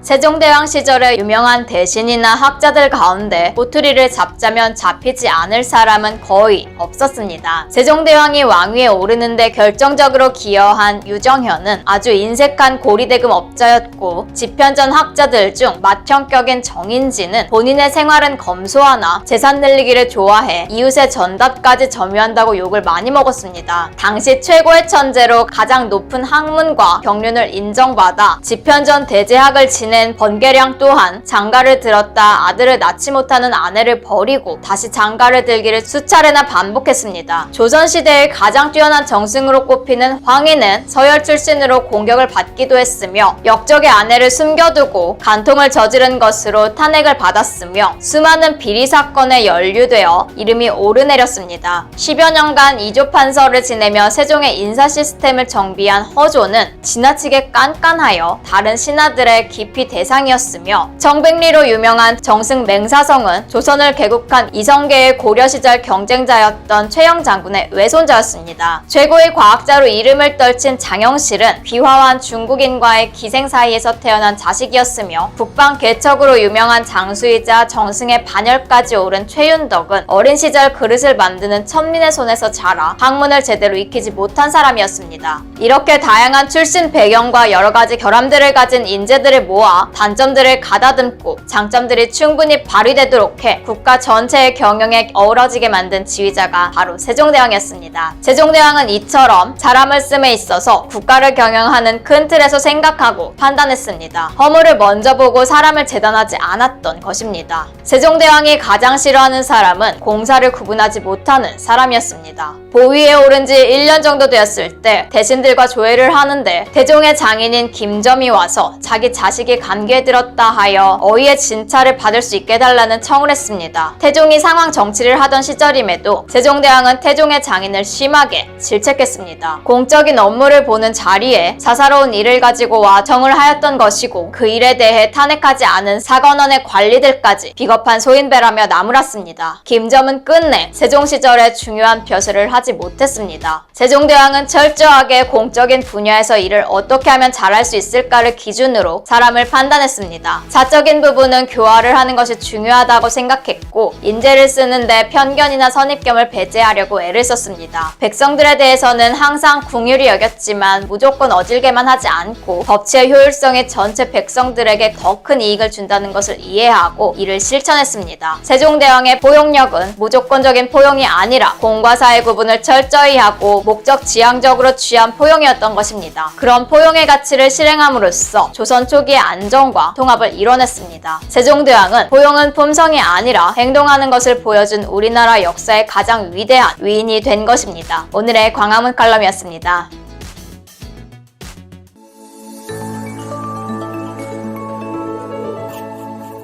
세종대왕 시절에 유명한 대신이나 학자들 가운데 꼬투리를 잡자면 잡히지 않을 사람은 거의 없었습니다. 세종대왕이 왕위에 오르는데 결정적으로 기여한 유정현은 아주 인색한 고리대금 업자였고 집현전 학자들 중 맏형격인 정인지는 본인의 생활은 검소하나 재산 늘리기를 좋아해 이웃의 전답까지 점유한다고 욕을 많이 먹었습니다. 당시 최고의 천재로 가장 높은 학문과 경륜을 인정받아 집현전 대제학을 지낸 번개량 또한 장가를 들었다 아들을 낳지 못하는 아내를 버리고 다시 장가를 들기를 수차례나 반복했습니다. 조선시대의 가장 뛰어난 정승으로 꼽히는 황희는 서열 출신으로 공격을 받기도 했으며 역적의 아내를 숨겨두고 간통을 저지른 것으로 탄핵을 받았으며 수많은 비리 사건에 연루되어 이름이 오르내렸습니다. 10여 년간 이조 판서를 지내며 세종의 인사 시스템을 정비한 허조는 지나치게 깐깐하여 다른 신하들의 깊이 대상이었으며 정백리로 유명한 정승 맹사성은 조선을 개국한 이성계의 고려 시절 경쟁자였던 최영 장군의 외손자였습니다. 최고의 과학자로 이름을 떨친 장영실은 귀화한 중국인과의 기생 사이에서 태어난 자식이었으며 북방 개척으로 유명한 장수이자 정승의 반열까지 오른 최윤덕은 어린 시절 그릇을 만드는 천민의 손에서 자라 학문을 제대로 익히지 못한 사람이었습니다. 이렇게 다양한 출신 배경과 여러 가지 결함들을 가진 인재들을 모아 단점들을 가다듬고 장점들이 충분히 발휘되도록 해 국가 전체의 경영에 어우러지게 만든 지휘자가 바로 세종대왕이었습니다. 세종대왕은 이처럼 사람을 씀에 있어서 국가를 경영하는 큰 틀에서 생각하고 판단했습니다. 허물을 먼저 보고 사람을 재단하지 않았던 것입니다. 세종대왕이 가장 싫어하는 사람은 공사를 구분하지 못하는 사람이었습니다. 보위에 오른 지 1년 정도 되었을 때 대신들과 조회를 하는데 대종의 장인인 김점이 와서 자기 자식이 감기에 들었다 하여 어이의 진찰을 받을 수 있게 해달라는 청을 했습니다. 태종이 상황 정치를 하던 시절임에도 세종대왕은 태종의 장인을 심하게 질책했습니다. 공적인 업무를 보는 자리에 사사로운 일을 가지고 와 청을 하였던 것이고 그 일에 대해 탄핵하지 않은 사관원의 관리들까지 비겁한 소인배라며 나무랐습니다. 김점은 끝내 세종 시절에 중요한 벼슬을 하지 못했습니다. 세종대왕은 철저하게 공적인 분야에서 일을 어떻게 하면 잘할 수 있을까를 기준으로 사람을 판단했습니다. 사적인 부분은 교화를 하는 것이 중요하다고 생각했고 인재를 쓰는데 편견이나 선입견을 배제하려고 애를 썼습니다. 백성들에 대해서는 항상 궁휼히 여겼지만 무조건 어질게만 하지 않고 법치의 효율성이 전체 백성들에게 더 큰 이익을 준다는 것을 이해하고 이를 실천했습니다. 세종대왕의 포용력은 무조건적인 포용이 아니라 공과 사의 구분을 철저히 하고 목적 지향적으로 취한 포용이었던 것입니다. 그런 포용의 가치를 실행함으로써 조선 초기의 안 정과 통합을 이뤄냈습니다. 세종대왕은 포용은 품성이 아니라 행동하는 것을 보여준 우리나라 역사의 가장 위대한 위인이 된 것입니다. 오늘의 광화문 칼럼이었습니다.